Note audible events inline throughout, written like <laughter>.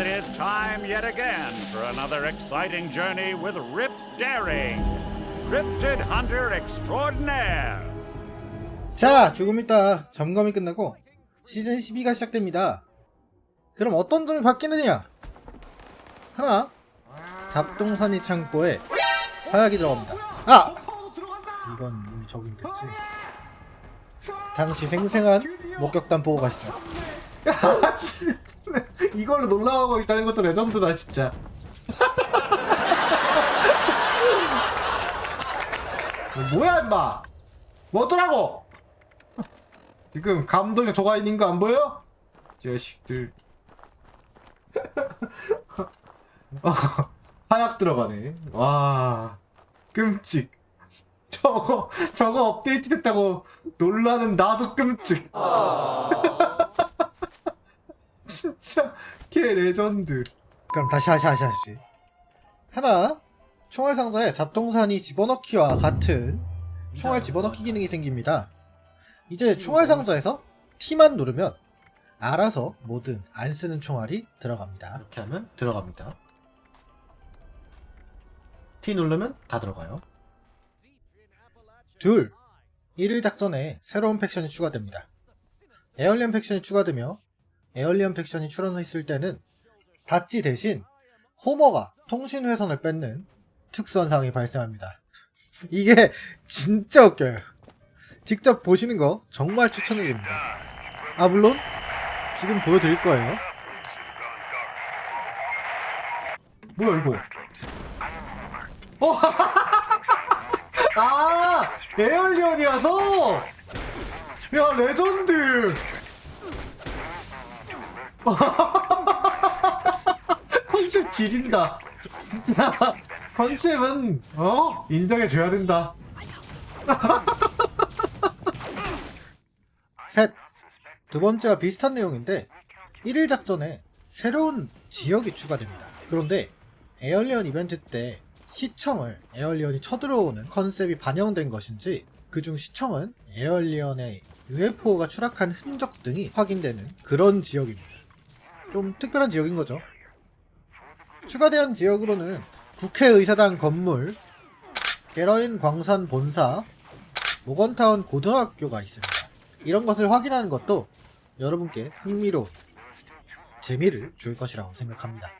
it is time yet again for another exciting journey with Rip Daring, Cryptid Hunter Extraordinaire. 자, 조금 있다 점검이 끝나고 시즌 12가 시작됩니다. 그럼 어떤 점이 바뀌느냐? 하나, 잡동사니 창고에 화약이 들어갑니다. 아! 이건 이미 적용됐지. 당시 생생한 목격담 보고 가시죠. 야, <laughs> 씨. 이걸로 놀라고 있다는 것도 레전드다, 진짜. <laughs> 뭐야, 임마! 뭐 어쩌라고! 지금 감독에 저가 있는 거 안 보여? 자식들. <laughs> 어, 하약 들어가네. 와, 끔찍. 저거, 저거 업데이트 됐다고 놀라는 나도 끔찍. 진짜, 개 레전드. 그럼 다시, 다시, 다시, 다시. 하나, 총알 상자에 잡동사니 집어넣기와 같은 총알 집어넣기 기능이 생깁니다. 이제 총알 상자에서 T만 누르면 알아서 모든 안 쓰는 총알이 들어갑니다. 이렇게 하면 들어갑니다. T 누르면 다 들어가요. 둘, 1일 작전에 새로운 팩션이 추가됩니다. 에얼리언 팩션이 추가되며 에얼리언 팩션이 출연했을 때는 다찌 대신 호머가 통신 회선을 뺏는 특수한 상황이 발생합니다. 이게 진짜 웃겨요. 직접 보시는 거 정말 추천해드립니다. 아, 물론, 지금 보여드릴 거예요. 뭐야, 이거? 어, <laughs> 아, 에얼리언이라서! 야, 레전드! 컨셉 지린다. 진짜, 컨셉은, 어? 인정해 줘야 된다. <laughs> 셋. 두 번째와 비슷한 내용인데 1일 작전에 새로운 지역이 추가됩니다. 그런데 에얼리언 이벤트 때 시청을 에얼리언이 쳐들어오는 컨셉이 반영된 것인지 그중 시청은 에얼리언의 UFO가 추락한 흔적 등이 확인되는 그런 지역입니다. 좀 특별한 지역인 거죠. 추가된 지역으로는 국회의사당 건물, 게러인 광산 본사, 모건타운 고등학교가 있습니다. 이런 것을 확인하는 것도 여러분께 흥미로운 재미를 줄 것이라고 생각합니다.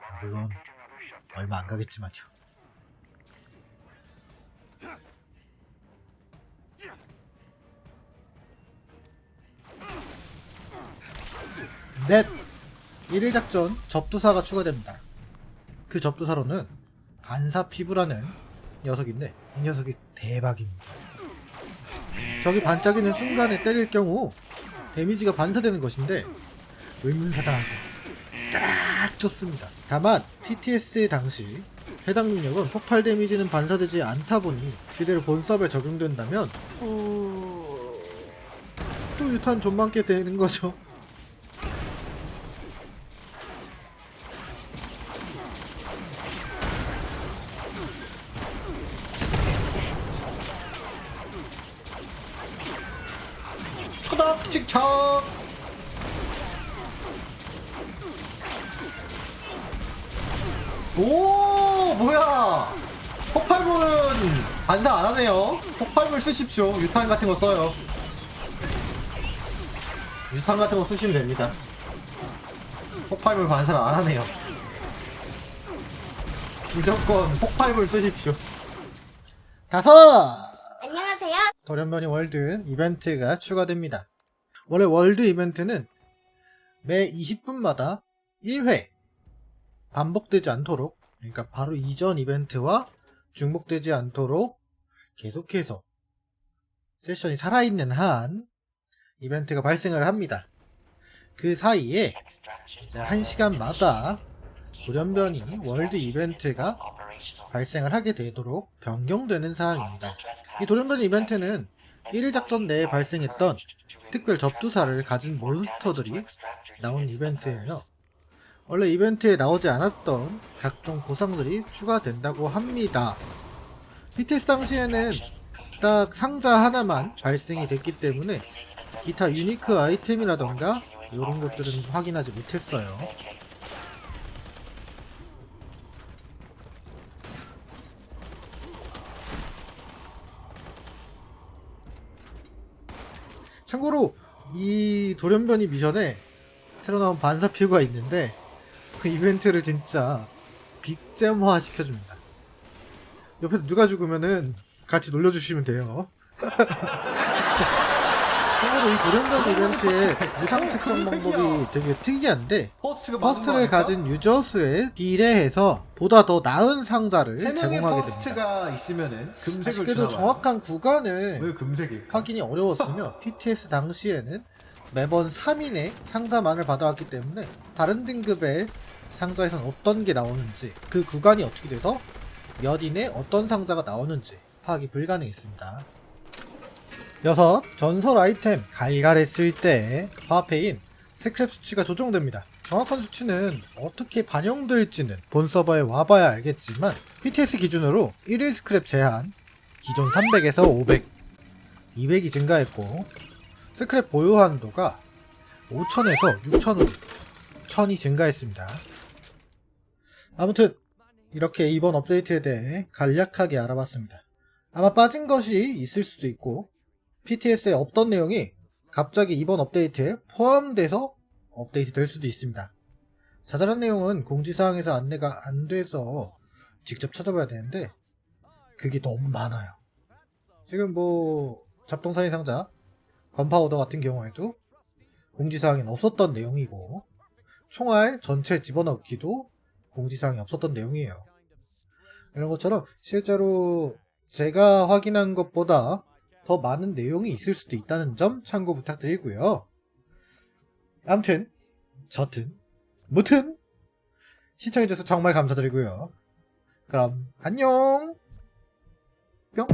아, 물론 얼마 안 가겠지만요. 넷! 1일 작전 접두사가 추가됩니다. 그 접두사로는 반사 피부라는 녀석인데 이 녀석이 대박입니다. 적이 반짝이는 순간에 때릴 경우 데미지가 반사되는 것인데 의문사당하게 딱 좋습니다. 다만 PTS의 당시 해당 능력은 폭발 데미지는 반사되지 않다 보니 그대로 본섭에 적용된다면 어... 또 유탄 좀 많게 되는 거죠. 초덕 직척 오 뭐야! 폭발물은 반사 안 하네요. 폭발물 쓰십시오. 유탄 같은 거 써요. 유탄 같은 거 쓰시면 됩니다. 폭발물 반사를 안 하네요. 무조건 폭발물 쓰십시오. 다섯 안녕하세요. 돌연변이 월드 이벤트가 추가됩니다. 원래 월드 이벤트는 매 20분마다 1회 반복되지 않도록 그러니까 바로 이전 이벤트와 중복되지 않도록 계속해서 세션이 살아있는 한 이벤트가 발생을 합니다. 그 사이에 이제 1시간마다 돌연변이 월드 이벤트가 발생을 하게 되도록 변경되는 사항입니다. 이 돌연변이 이벤트는 1일 작전 내에 발생했던 특별 접두사를 가진 몬스터들이 나온 이벤트예요. 원래 이벤트에 나오지 않았던 각종 보상들이 추가된다고 합니다. BTS 당시에는 딱 상자 하나만 발생이 됐기 때문에 기타 유니크 아이템이라던가 이런 것들은 확인하지 못했어요. 이 돌연변이 미션에 새로 나온 반사 피구가 있는데 그 이벤트를 진짜 빅잼화 시켜줍니다. 옆에 누가 죽으면은 같이 놀려주시면 돼요. <laughs> 참고로 이 돌연변이 이벤트의 무상 책정 방법이 되게 특이한데 퍼스트를 가진 유저 수에 비례해서 보다 더 나은 상자를 제공하게 됩니다. 퍼스트가 있으면은 금색을 아쉽게도. 정확한 구간을? 확인이 어려웠으며 <laughs> PTS 당시에는 매번 3인의 상자만을 받아왔기 때문에 다른 등급의 상자에선 어떤 게 나오는지 그 구간이 어떻게 돼서 몇 인의 어떤 상자가 나오는지 파악이 불가능했습니다. 여섯, 전설 아이템 갈갈했을 때 화폐인 스크랩 수치가 조정됩니다. 정확한 수치는 어떻게 반영될지는 본 서버에 와봐야 알겠지만 PTS 기준으로 1일 스크랩 제한 기존 300에서 500, 200이 증가했고 스크랩 보유 한도가 5천에서 6천으로 1000이 증가했습니다. 아무튼 이렇게 이번 업데이트에 대해 간략하게 알아봤습니다. 아마 빠진 것이 있을 수도 있고 PTS에 없던 내용이 갑자기 이번 업데이트에 포함돼서 업데이트 될 수도 있습니다. 자잘한 내용은 공지사항에서 안내가 안 돼서 직접 찾아봐야 되는데 그게 너무 많아요. 지금 뭐 잡동사니 상자, 건파우더 같은 경우에도 공지사항엔 없었던 내용이고 총알 전체 집어넣기도 공지사항이 없었던 내용이에요. 이런 것처럼 실제로 제가 확인한 것보다 더 많은 내용이 있을 수도 있다는 점 참고 부탁드리고요. 암튼, 저튼, 무튼 시청해주셔서 정말 감사드리고요. 그럼 안녕! 뿅!